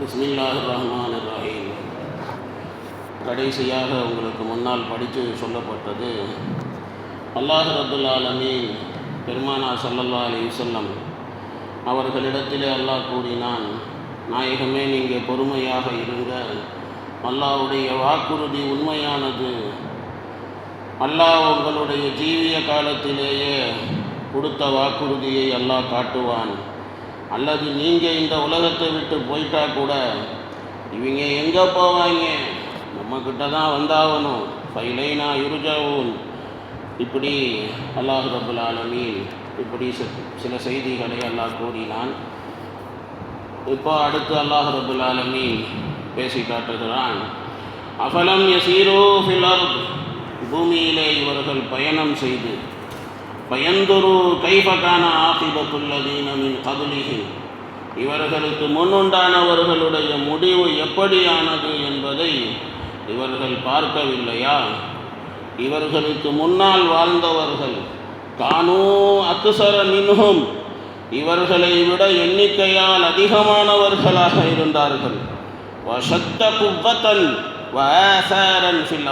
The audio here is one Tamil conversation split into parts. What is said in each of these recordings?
பிஸ்மில்லாஹ் ரஹ்மான் ரஹீம் கடைசியாக உங்களுக்கு முன்னால் படித்து சொல்லப்பட்டது அல்லாஹ் ரபுல் ஆலமீன் பெருமானா சல்லல்லா அலி வல்லம் அவர்களிடத்திலே அல்லாஹ் கூறினான் நாயகமே நீங்கள் பொறுமையாக இருங்க. அல்லாஹுடைய வாக்குறுதி உண்மையானது. அல்லாஹ் உங்களுடைய ஜீவிய காலத்திலேயே கொடுத்த வாக்குறுதியை அல்லாஹ் காட்டுவான். அல்லது நீங்கள் இந்த உலகத்தை விட்டு போயிட்டா கூட இவங்க எங்கே போவாங்க? நம்மக்கிட்ட தான் வந்தாகணும். ஃபைலைனா இருஜாவும் இப்படி அல்லாஹ் ரபுல் ஆலமீன் இப்படி சில செய்திகளை அல்லாஹ் கூறினான். இப்போ அடுத்து அல்லாஹ் ரபுல் ஆலமீன் பேசி காட்டுகிறான். அஃபலம் யசீரோ ஃபில் பூமியிலே இவர்கள் பயணம் செய்து பயந்துரு கைபகான ஆகிபத்துள்ளதீன மின் இவர்களுக்கு முன்னுண்டானவர்களுடைய முடிவு எப்படியானது என்பதை இவர்கள் பார்க்கவில்லையா? இவர்களுக்கு முன்னால் வாழ்ந்தவர்கள் தானோ அத்துசர மின்ஹும் இவர்களை விட எண்ணிக்கையால் அதிகமானவர்களாக இருந்தார்கள். வசத்த குவ்வத்தன் வசரன் சில்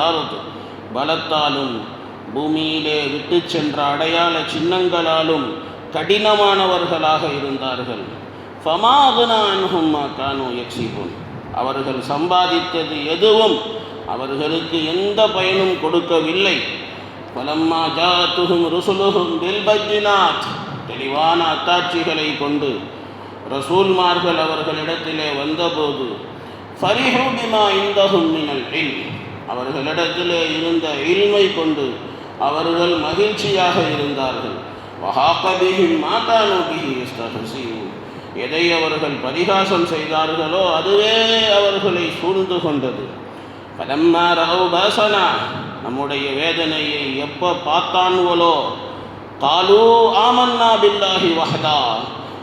பலத்தாலும் பூமியிலே விட்டு சென்ற அடையாள சின்னங்களாலும் கடினமானவர்களாக இருந்தார்கள். ஃபமாகுனான்ஹும் மா கானு யக்ஸிபுன் அவர்கள் சம்பாதித்தது எதுவும் அவர்களுக்கு எந்த பயனும் கொடுக்கவில்லை. பலம்மா ஜாத்துஹும் ருசுலுகும் பில்பஜ்ஜினாத் தெளிவான அத்தாட்சிகளை கொண்டு ரசூல்மார்கள் அவர்களிடத்திலே வந்தபோது ஃபரிஹூபிமா இந்தகும் இந்தஹும் மினல் இல்ம். அவர்களிடத்திலே இருந்த இல்மை கொண்டு அவர்கள் மகிழ்ச்சியாக இருந்தார்கள். வஹாகபிஹிம் மாதா நோக்கி எதை அவர்கள் பரிகாசம் செய்தார்களோ அதுவே அவர்களை சூழ்ந்து கொண்டது. பலம்மா ரவு பாசனா. நம்முடைய வேதனையை எப்போ பார்த்தான்களோ? காலு ஆமன்னா பில்லாஹி வஹதா.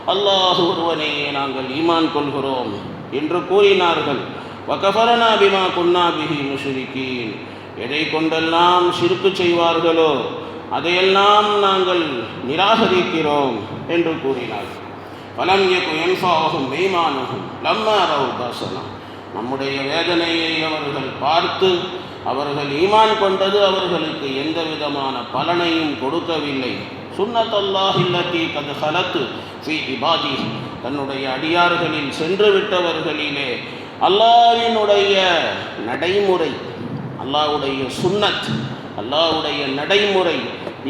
அல்லாஹ் ஒருவனையே நாங்கள் ஈமான் கொள்கிறோம் என்று கூறினார்கள். வகஃபரனா பிமா குன்னா பிஹி முஷ்ரிகீன். எதை கொண்டெல்லாம் சிறுக்கு செய்வார்களோ அதையெல்லாம் நாங்கள் நிராகரிக்கிறோம் என்று கூறினார் பலம் இயக்கும் என்ஃபாகும் மெய்மானகும் லம்மாரவு நம்முடைய வேதனையை அவர்கள் பார்த்து அவர்கள் ஈமான் கொண்டது அவர்களுக்கு எந்த விதமான பலனையும் கொடுக்கவில்லை. சுண்ணத்தல்லாஹ் இல்லத்தி கது ஹலத்து ஃபி இபாதி தன்னுடைய அடியார்களில் சென்று விட்டவர்களிலே அல்லாவினுடைய நடைமுறை அல்லாவுடைய சுன்னத் அல்லாஹ்வுடைய நடைமுறை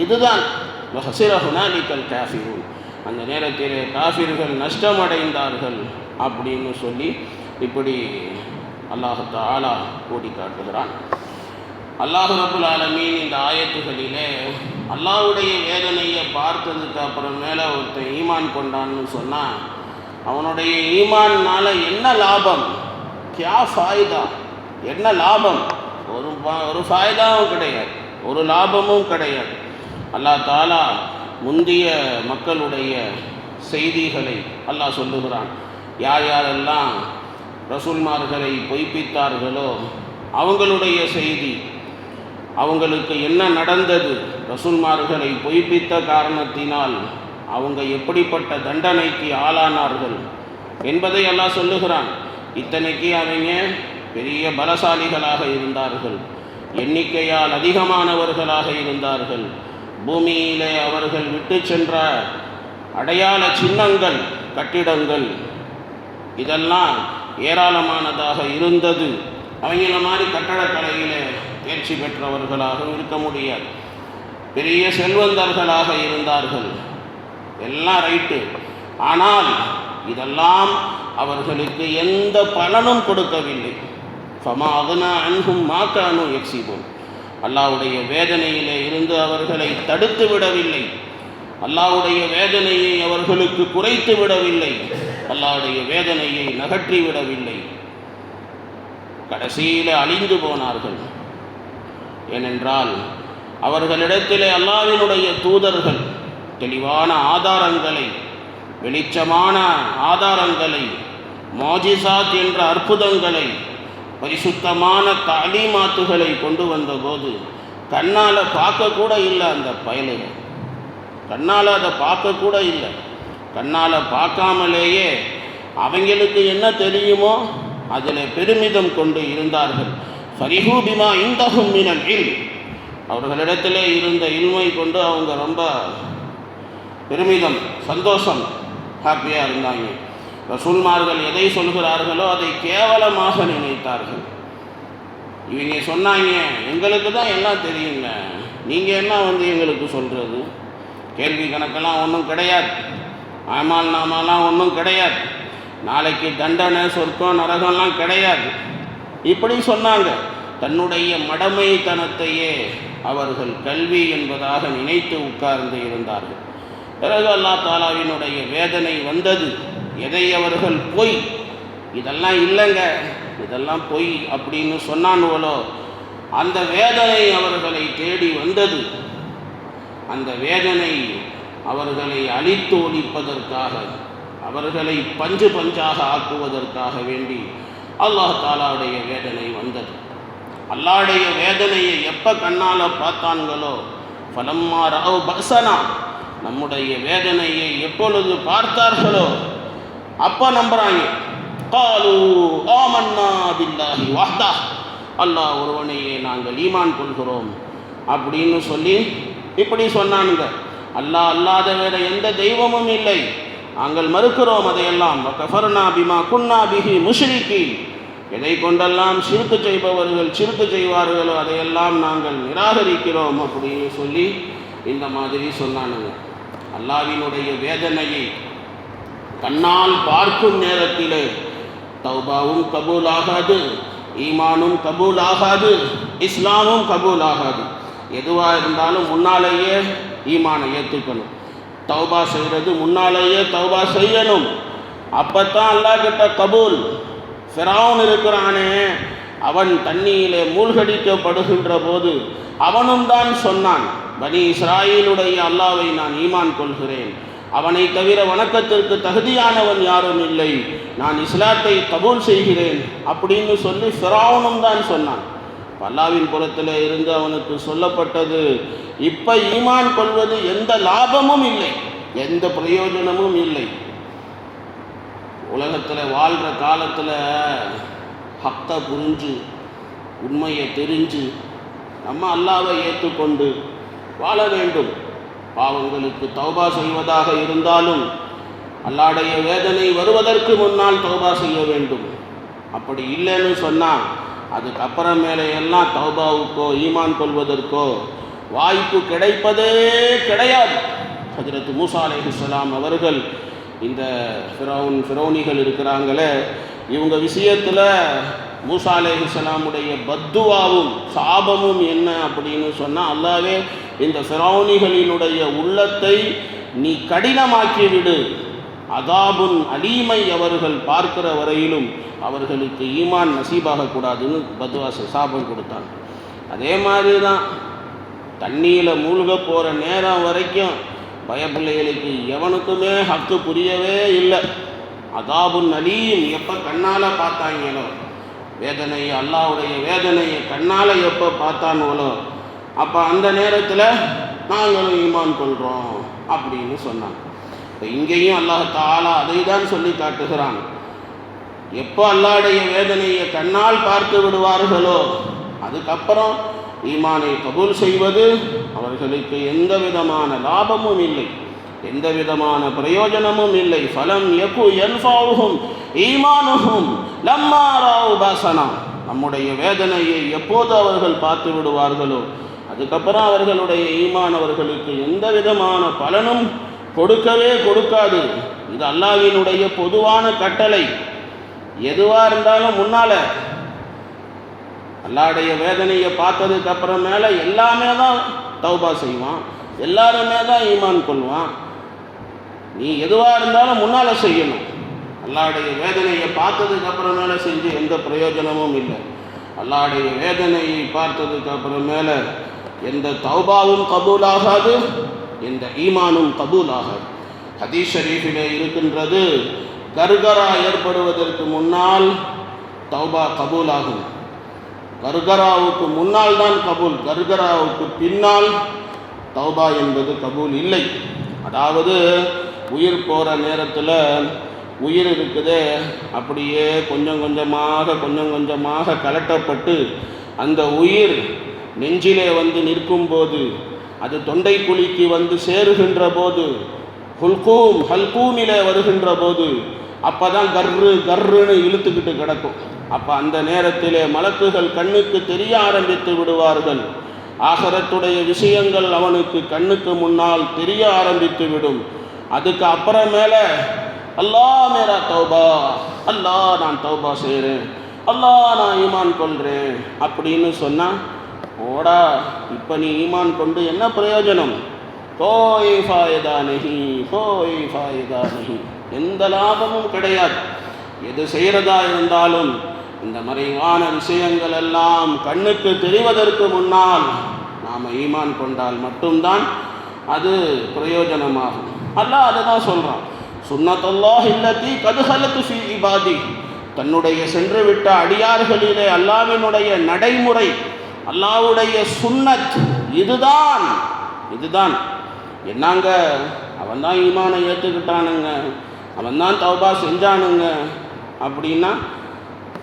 இதுதான். வஹசிர ஹுனாலிக்கல் காஃபிரூன். அந்த நேரத்தில் காஃபிர்கள் நஷ்டமடைந்தார்கள் அப்படின்னு சொல்லி இப்படி அல்லாஹத்த ஆலா கூடி காட்டுகிறான். அல்லாஹ் ரபுல் ஆலமீன் இந்த ஆயத்துகளிலே அல்லாஹ்வுடைய வேதனையை பார்த்ததுக்கு அப்புறமேல ஒருத்தன் ஈமான் கொண்டான்னு சொன்னால் அவனுடைய ஈமான்னால என்ன லாபம்? கியா ஃபாய்தா? என்ன லாபம்? ஒரு ஒரு ஃபாய்தாவும் கிடையாது. ஒரு லாபமும் கிடையாது. அல்லாஹ் தாலா முந்திய மக்களுடைய செய்திகளை அல்லாஹ் சொல்லுகிறான். யார் யாரெல்லாம் ரசூல்மார்களை பொய்ப்பித்தார்களோ அவங்களுடைய செய்தி அவங்களுக்கு என்ன நடந்தது ரசூல்மார்களை பொய்ப்பித்த காரணத்தினால் அவங்க எப்படிப்பட்ட தண்டனைக்கு ஆளானார்கள் என்பதை எல்லாம் சொல்லுகிறான். இத்தனைக்கு அவங்க பெரிய பலசாலிகளாக இருந்தார்கள். எண்ணிக்கையால் அதிகமானவர்களாக இருந்தார்கள். பூமியிலே அவர்கள் விட்டு சென்ற அடையாள சின்னங்கள் கட்டிடங்கள் இதெல்லாம் ஏராளமானதாக இருந்தது. அவங்கள மாதிரி கட்டடக்கலையில் தேர்ச்சி பெற்றவர்களாகவும் இருக்க முடியாது. பெரிய செல்வந்தர்களாக இருந்தார்கள். எல்லாம் ரைட்டு. ஆனால் இதெல்லாம் அவர்களுக்கு எந்த பலனும் கொடுக்கவில்லை. ஃபமா அதனா அன்ஹும் மாக்கானு எக்ஸிபோன் அல்லாவுடைய வேதனையிலே இருந்து அவர்களை தடுத்து விடவில்லை. அல்லாவுடைய வேதனையை அவர்களுக்கு குறைத்து விடவில்லை. அல்லாவுடைய வேதனையை நகற்றி விடவில்லை. கடைசியில் அழிந்து போனார்கள். ஏனென்றால் அவர்களிடத்திலே அல்லாவினுடைய தூதர்கள் தெளிவான ஆதாரங்களை வெளிச்சமான ஆதாரங்களை மோஜிசாத் என்ற அற்புதங்களை பரிசுத்தமான தாலிமாத்துகளை கொண்டு வந்தபோது கண்ணால் பார்க்கக்கூட இல்லை அந்த பயலுகள் கண்ணால் அதை பார்க்கக்கூட இல்லை. கண்ணால் பார்க்காமலேயே அவங்களுக்கு என்ன தெரியுமோ? அதில் பெருமிதம் கொண்டு இருந்தார்கள். ஃபரிஹூபிமா இந்தகும் மினல் இல் அவர்களிடத்திலே இருந்த இல்மை கொண்டு அவங்க ரொம்ப பெருமிதம் சந்தோஷம் ஹாப்பியாக இருந்தாங்க. ரசூல்மார்கள் எதை சொல்கிறார்களோ அதை கேவலமாக நினைத்தார்கள். இவங்க சொன்னாங்க எங்களுக்கு தான் எல்லாம் தெரியுங்க. நீங்கள் என்ன வந்து எங்களுக்கு சொல்கிறது கேள்வி கணக்கெல்லாம் ஒன்றும் கிடையாது. ஆமால் நாமெல்லாம் ஒன்றும் கிடையாது. நாளைக்கு தண்டனை சொர்க்கம் நரகம்லாம் கிடையாது. இப்படி சொன்னாங்க. தன்னுடைய மடமைத்தனத்தையே அவர்கள் கல்வி என்பதாக நினைத்து உட்கார்ந்து இருந்தார்கள். பிறகு அல்லா தாலாவினுடைய வேதனை வந்தது. எதை அவர்கள் பொய் இதெல்லாம் இல்லைங்க இதெல்லாம் பொய் அப்படின்னு சொன்னானுவலோ அந்த வேதனை அவர்களை தேடி வந்தது. அந்த வேதனை அவர்களை அழித்து ஒழிப்பதற்காக அவர்களை பஞ்சு பஞ்சாக ஆக்குவதற்காக வேண்டி அல்லாஹ் தாலாவுடைய வேதனை வந்தது. அல்லாடைய வேதனையை எப்போ கண்ணால் பார்த்தான்களோ ஃபலம்மா ரவ் பசனா நம்முடைய வேதனையை எப்பொழுது பார்த்தார்களோ அப்போ நம்புகிறாங்க காலு ஆமன்னா பில்லாஹி வாஹ்தா. அல்லாஹ் ஒருவனையே நாங்கள் ஈமான் கொள்கிறோம் அப்படின்னு சொல்லி இப்படி சொன்னானுங்க. அல்லாஹ் அல்லாத வேற எந்த தெய்வமும் இல்லை. நாங்கள் மறுக்கிறோம் அதையெல்லாம். கஃபர்னா பிமா குன்னா பிஹி முஷ்ரிகி எதை கொண்டெல்லாம் சிறுத்து செய்பவர்கள் சிறுத்து செய்வார்களோ அதையெல்லாம் நாங்கள் நிராகரிக்கிறோம் அப்படின்னு சொல்லி இந்த மாதிரி சொன்னானுங்க. அல்லாவினுடைய வேதனையை கண்ணால் பார்க்கும் நேரத்திலே தௌபாவும் கபூல் ஆகாது ஈமானும் கபூல் ஆகாது இஸ்லாமும் கபூல் ஆகாது எதுவாக இருந்தாலும் முன்னாலேயே ஈமானை ஏற்றுக்கணும். தௌபா செய்கிறது முன்னாலேயே தௌபா செய்யணும். அப்போத்தான் அல்லாஹ் கிட்ட கபூல் ஃபிரௌன் இருக்கிறானே அவன் தண்ணியிலே மூழ்கடிக்கப்படுகின்ற போது அவனும் தான் சொன்னான் பனி இஸ்ராயிலுடைய அல்லாவை நான் ஈமான் கொள்கிறேன். அவனை தவிர வணக்கத்திற்கு தகுதியானவன் யாரும் இல்லை. நான் இஸ்லாத்தை கபூல் செய்கிறேன் அப்படின்னு சொல்லி ஃபிராவனும் தான் சொன்னான். பல்லாவின் புறத்தில் இருந்து அவனுக்கு சொல்லப்பட்டது இப்போ ஈமான் கொள்வது எந்த லாபமும் இல்லை எந்த பிரயோஜனமும் இல்லை. உலகத்தில் வாழ்கிற காலத்தில் ஹக்தை புரிஞ்சு உண்மையை தெரிஞ்சு நம்ம அல்லாவை ஏற்றுக்கொண்டு வாழ வேண்டும். பாவங்களுக்கு தௌபா செய்வதாக இருந்தாலும் அல்லாடைய வேதனை வருவதற்கு முன்னால் தௌபா செய்ய வேண்டும். அப்படி இல்லைன்னு சொன்னால் அதுக்கப்புறமேலே எல்லாம் தௌபாவுக்கோ ஈமான் கொள்வதற்கோ வாய்ப்பு கிடைப்பதே கிடையாது. ஹஜரத் மூசா அலைஹிஸ்ஸலாம் அவர்கள் இந்த ஃபிரௌன் ஃபிரௌனிகள் இருக்கிறாங்களே இவங்க விஷயத்தில் மூசா அலைஹிஸ்ஸலாமுடைய பத்துவாவும் சாபமும் என்ன அப்படின்னு சொன்னால் அல்லாவே இந்த சிரௌனிகளினுடைய உள்ளத்தை நீ கடினமாக்கிவிடு. அதாபுன் அலீமை அவர்கள் பார்க்கிற வரையிலும் அவர்களுக்கு ஈமான் நசீபாகக்கூடாதுன்னு பத்வாச சாபம் கொடுத்தாங்க. அதே மாதிரி தான் தண்ணியில் மூழ்க போகிற நேரம் வரைக்கும் பயப்பிள்ளைகளுக்கு எவனுக்குமே ஹக்கு புரியவே இல்லை. அதாபுன் அலீம் எப்போ கண்ணால் பார்த்தாங்களோ வேதனையை அல்லாவுடைய வேதனையை கண்ணால் எப்போ பார்த்தானுங்களோ அப்போ அந்த நேரத்தில் நாங்களும் ஈமான் கொள்கிறோம் அப்படின்னு சொன்னாங்க. இப்போ இங்கேயும் அல்லாஹ் தாலா அதை தான் சொல்லி காட்டுகிறான். எப்போ அல்லாடைய வேதனையை கண்ணால் பார்த்து விடுவார்களோ அதுக்கப்புறம் ஈமானை கபூல் செய்வது அவர்களுக்கு எந்த விதமான லாபமும் இல்லை எந்த விதமான பிரயோஜனமும் இல்லை. ஃபலம் யகு என்ஃபாவுகும் ஈமானுகும் லம்மாராவு பாசனா நம்முடைய வேதனையை எப்போது அவர்கள் பார்த்து விடுவார்களோ அதுக்கப்புறம் அவர்களுடைய ஈமான் அவர்களுக்கு எந்த விதமான பலனும் கொடுக்கவே கொடுக்காது. இது அல்லாவினுடைய பொதுவான கட்டளை. எதுவாக இருந்தாலும் முன்னால். அல்லாடைய வேதனையை பார்த்ததுக்கு அப்புறமேல எல்லாமே தான் தௌபா செய்வான். எல்லாருமே தான் ஈமான் கொள்வான். நீ எதுவாக இருந்தாலும் முன்னால் செய்யணும். அல்லாடைய வேதனையை பார்த்ததுக்கு அப்புறமேல செஞ்சு எந்த பிரயோஜனமும் இல்லை. அல்லாடைய வேதனையை பார்த்ததுக்கு அப்புறமேல எந்த தௌபாவும் கபூலாகாது எந்த ஈமானும் கபூலாகாது. ஹதீஸ் ஷரீஃபிலே இருக்கின்றது கர்கரா ஏற்படுவதற்கு முன்னால் தௌபா கபூலாகும். கர்கராவுக்கு முன்னால் தான் கபூல் கர்கராவுக்கு பின்னால் தௌபா என்பது கபூல் இல்லை. அதாவது உயிர் போகிற நேரத்தில் உயிர் இருக்குதே அப்படியே கொஞ்சம் கொஞ்சமாக கொஞ்சம் கொஞ்சமாக கலட்டப்பட்டு அந்த உயிர் நெஞ்சிலே வந்து நிற்கும் போது அது தொண்டை குழிக்கு வந்து சேருகின்ற போது ஹுல்கூம் ஹல்கூமிலே வருகின்ற போது அப்போ தான் கர்ரு கர்ருன்னு இழுத்துக்கிட்டு கிடக்கும். அப்போ அந்த நேரத்திலே மலக்குகள் கண்ணுக்கு தெரிய ஆரம்பித்து விடுவார்கள். ஆகரத்துடைய விஷயங்கள் அவனுக்கு கண்ணுக்கு முன்னால் தெரிய ஆரம்பித்து விடும். அதுக்கு அப்புறமேல அல்லா மேரா தௌபா அல்லாஹ் நான் தௌபா செய்கிறேன் அல்லாஹ் நான் ஈமான் கொள்கிறேன் அப்படின்னு சொன்னால் ஓடா இப்போ நீ ஈமான் கொண்டு என்ன பிரயோஜனம்? கோய் ஃபாயதா நஹி கோய் ஃபாயதா நஹி எந்த லாபமும் கிடையாது. எது செய்கிறதா இருந்தாலும் இந்த மறைவான விஷயங்கள் எல்லாம் கண்ணுக்கு தெரிவதற்கு முன்னால் நாம் ஈமான் கொண்டால் மட்டும்தான் அது பிரயோஜனமாகும். அல்லாஹ் அதை தான் சொல்கிறான் சுன்னத்தல்லாஹ் இல்லத்தி கதுஹலத்து ஃபி இபாதி. தன்னுடைய சென்று விட்ட அடியார்களிலே அல்லாவினுடைய நடைமுறை அல்லாவுடைய சுன்னத் இதுதான் இதுதான். என்னங்க? அவன் தான் ஈமானை ஏற்றுக்கிட்டானுங்க அவன் தான் தௌபா செஞ்சானுங்க. அப்படின்னா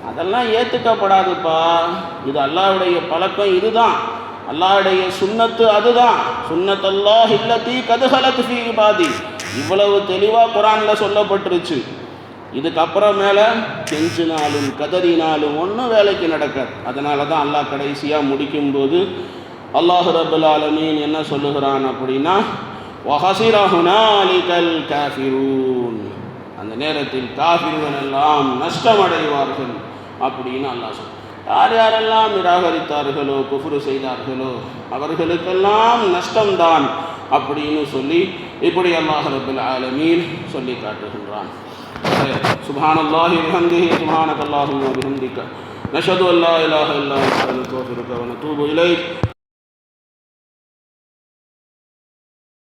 அதெல்லாம் ஏற்றுக்கப்படாதுப்பா இது அல்லாவுடைய பழக்கம் இதுதான். அல்லாவுடைய சுன்னத்து அதுதான். சுண்ணத்தல்லா இல்லத்தி கதுகலத்து பாதி இவ்வளவு தெளிவாக குரானில் சொல்லப்பட்டுருச்சு. இதுக்கப்புறம் மேலே கெஞ்சினாலும் கதறினாலும் ஒன்றும் வேலைக்கு நடக்காது. அதனால தான் அல்லாஹ் கடைசியாக முடிக்கும்போது அல்லாஹ் ரபுல் ஆலமீன் என்ன சொல்லுகிறான் அப்படின்னா வஹசிர காஃபிரூன். அந்த நேரத்தில் காஃபிர்கள் எல்லாம் நஷ்டமடைவார்கள் அப்படின்னு அல்லாஹ் சொல். யார் யாரெல்லாம் நிராகரித்தார்களோ குஃபுரு செய்தார்களோ அவர்களுக்கெல்லாம் நஷ்டம்தான் அப்படின்னு சொல்லி இப்படி அல்லாஹ் ரபுல் ஆலமீன் சொல்லி காட்டுகின்றான். سبحان الله وبحمده سبحانك اللهم وبحمدك نشهد ان لا اله الا انت نستغفرك ونتوب اليك